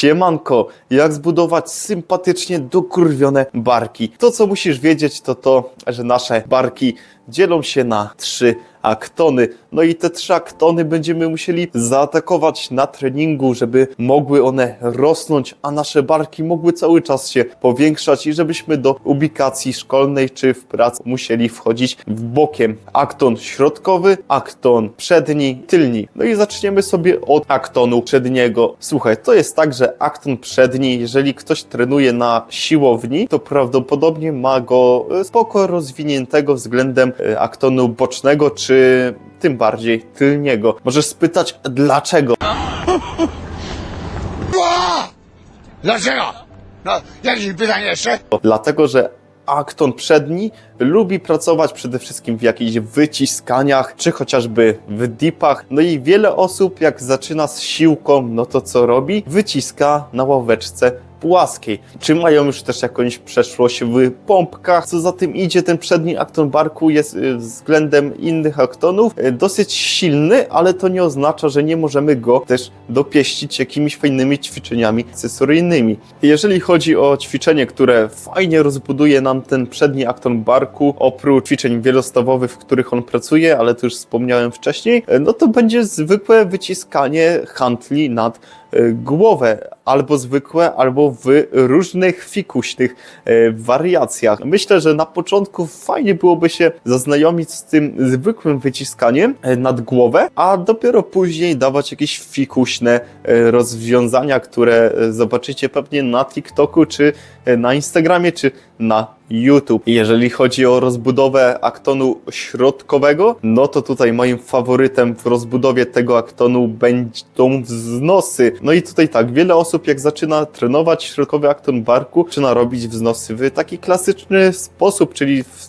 Siemanko, jak zbudować sympatycznie dokurwione barki? To co musisz wiedzieć to to, że nasze barki dzielą się na trzy aktony. No i te trzy aktony będziemy musieli zaatakować na treningu, żeby mogły one rosnąć, a nasze barki mogły cały czas się powiększać i żebyśmy do ubikacji szkolnej czy w pracy musieli wchodzić w bokiem. Akton środkowy, akton przedni, tylni. No i zaczniemy sobie od aktonu przedniego. Słuchaj, to jest tak, że akton przedni, jeżeli ktoś trenuje na siłowni, to prawdopodobnie ma go e, spoko rozwiniętego względem aktonu bocznego, czy tym bardziej tylniego. Możesz spytać, dlaczego? Dlaczego? No, jakieś pytanie jeszcze? Dlatego, że akton przedni lubi pracować przede wszystkim w jakichś wyciskaniach, czy chociażby w dipach. No i wiele osób, jak zaczyna z siłką, no to co robi? Wyciska na ławeczce płaskiej. Czy mają już też jakąś przeszłość w pompkach? Co za tym idzie, ten przedni akton barku jest y, względem innych aktonów y, dosyć silny, ale to nie oznacza, że nie możemy go też dopieścić jakimiś fajnymi ćwiczeniami akcesoryjnymi. Jeżeli chodzi o ćwiczenie, które fajnie rozbuduje nam ten przedni akton barku, oprócz ćwiczeń wielostawowych, w których on pracuje, ale to już wspomniałem wcześniej, y, no to będzie zwykłe wyciskanie handli nad głowę, albo zwykłe, albo w różnych fikuśnych e, wariacjach. Myślę, że na początku fajnie byłoby się zaznajomić z tym zwykłym wyciskaniem e, nad głowę, a dopiero później dawać jakieś fikuśne e, rozwiązania, które zobaczycie pewnie na TikToku, czy na Instagramie, czy na YouTube. Jeżeli chodzi o rozbudowę aktonu środkowego, no to tutaj moim faworytem w rozbudowie tego aktonu będą wznosy. No i tutaj tak, wiele osób jak zaczyna trenować środkowy akton barku, zaczyna robić wznosy w taki klasyczny sposób, czyli w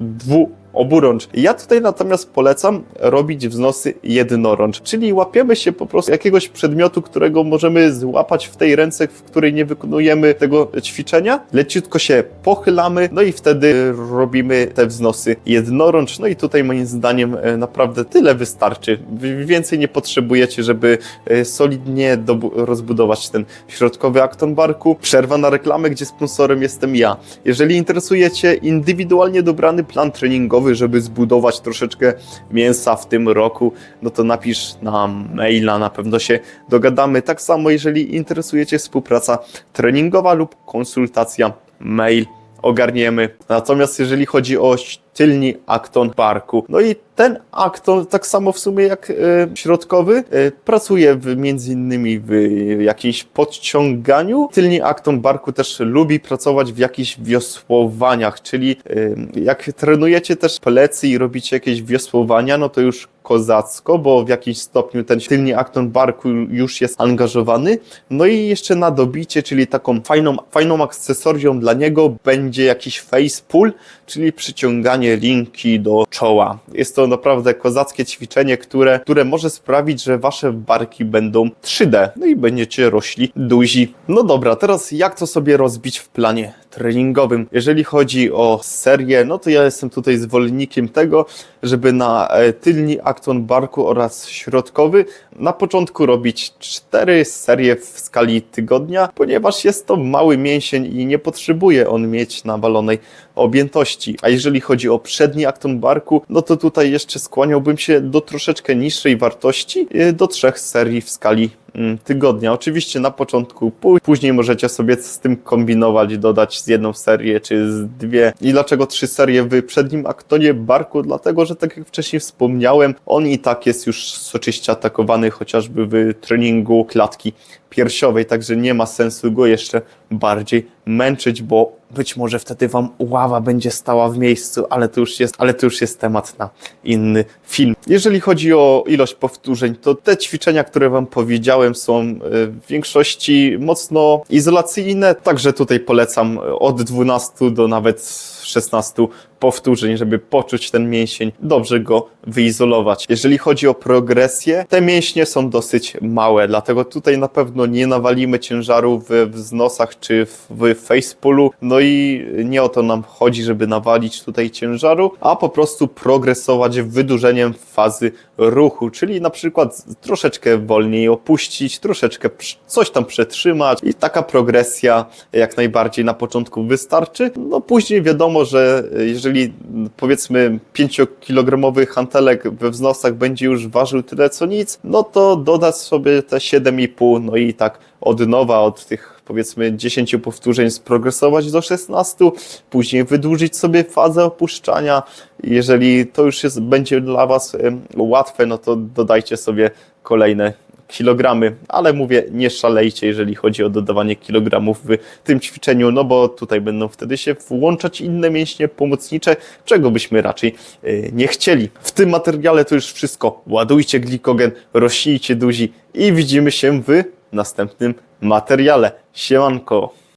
dwu oburącz. Ja tutaj natomiast polecam robić wznosy jednorącz, czyli łapiemy się po prostu jakiegoś przedmiotu, którego możemy złapać w tej ręce, w której nie wykonujemy tego ćwiczenia, leciutko się pochylamy, no i wtedy robimy te wznosy jednorącz, no i tutaj moim zdaniem e, naprawdę tyle wystarczy. Wy- Więcej nie potrzebujecie, żeby e, solidnie rozbudować ten środkowy akton barku. Przerwa na reklamę, gdzie sponsorem jestem ja. Jeżeli interesujecie indywidualnie dobrany plan treningowy, żeby zbudować troszeczkę mięsa w tym roku, no to napisz na maila, na pewno się dogadamy. Tak samo, jeżeli interesujecie współpraca treningowa lub konsultacja, mail ogarniemy. Natomiast jeżeli chodzi o tylni akton barku, no i ten akton, tak samo w sumie jak e, środkowy, e, pracuje w, między innymi w jakimś podciąganiu. Tylni akton barku też lubi pracować w jakichś wiosłowaniach, czyli e, jak trenujecie też plecy i robicie jakieś wiosłowania, no to już kozacko, bo w jakimś stopniu ten tylni akton barku już jest angażowany. No i jeszcze na dobicie, czyli taką fajną, fajną akcesorią dla niego będzie jakiś face pull, czyli przyciąganie linki do czoła. Jest to naprawdę kozackie ćwiczenie, które, które może sprawić, że wasze barki będą 3D, no i będziecie rośli duzi. No dobra, teraz jak to sobie rozbić w planie treningowym? Jeżeli chodzi o serię, no to ja jestem tutaj zwolennikiem tego, żeby na e, tylni akton barku oraz środkowy na początku robić cztery serie w skali tygodnia, ponieważ jest to mały mięsień i nie potrzebuje on mieć nawalonej objętości. A jeżeli chodzi o przedni akton barku, no to tutaj jeszcze skłaniałbym się do troszeczkę niższej wartości, e, do trzech serii w skali tygodnia. Oczywiście na początku, pó- później możecie sobie z tym kombinować, dodać z jedną serię czy z dwie. I dlaczego trzy serie w przednim aktonie barku? Dlatego, że tak jak wcześniej wspomniałem, on i tak jest już soczyście atakowany chociażby w treningu klatki piersiowej, także nie ma sensu go jeszcze bardziej męczyć, bo być może wtedy wam ława będzie stała w miejscu, ale to już jest, ale to już jest temat na inny film. Jeżeli chodzi o ilość powtórzeń, to te ćwiczenia, które wam powiedziałem, są e, w większości mocno izolacyjne, także tutaj polecam od 12 do nawet 16 powtórzeń, żeby poczuć ten mięsień, dobrze go wyizolować. Jeżeli chodzi o progresję, te mięśnie są dosyć małe, dlatego tutaj na pewno nie nawalimy ciężaru w wznosach czy w facepullu, no i nie o to nam chodzi, żeby nawalić tutaj ciężaru, a po prostu progresować wydłużeniem fazy ruchu, czyli na przykład troszeczkę wolniej opuścić, troszeczkę coś tam przetrzymać i taka progresja jak najbardziej na początku wystarczy. No później wiadomo, że jeżeli powiedzmy 5-kilogramowy hantelek we wznosach będzie już ważył tyle co nic, no to dodać sobie te 7,5, no i tak od nowa, od tych powiedzmy 10 powtórzeń sprogresować do 16, później wydłużyć sobie fazę opuszczania. Jeżeli to już jest, będzie dla Was łatwe, no to dodajcie sobie kolejne kilogramy, ale mówię, nie szalejcie, jeżeli chodzi o dodawanie kilogramów w tym ćwiczeniu, no bo tutaj będą wtedy się włączać inne mięśnie pomocnicze, czego byśmy raczej y, nie chcieli. W tym materiale to już wszystko. Ładujcie glikogen, rośnijcie duzi i widzimy się w następnym materiale. Siemanko!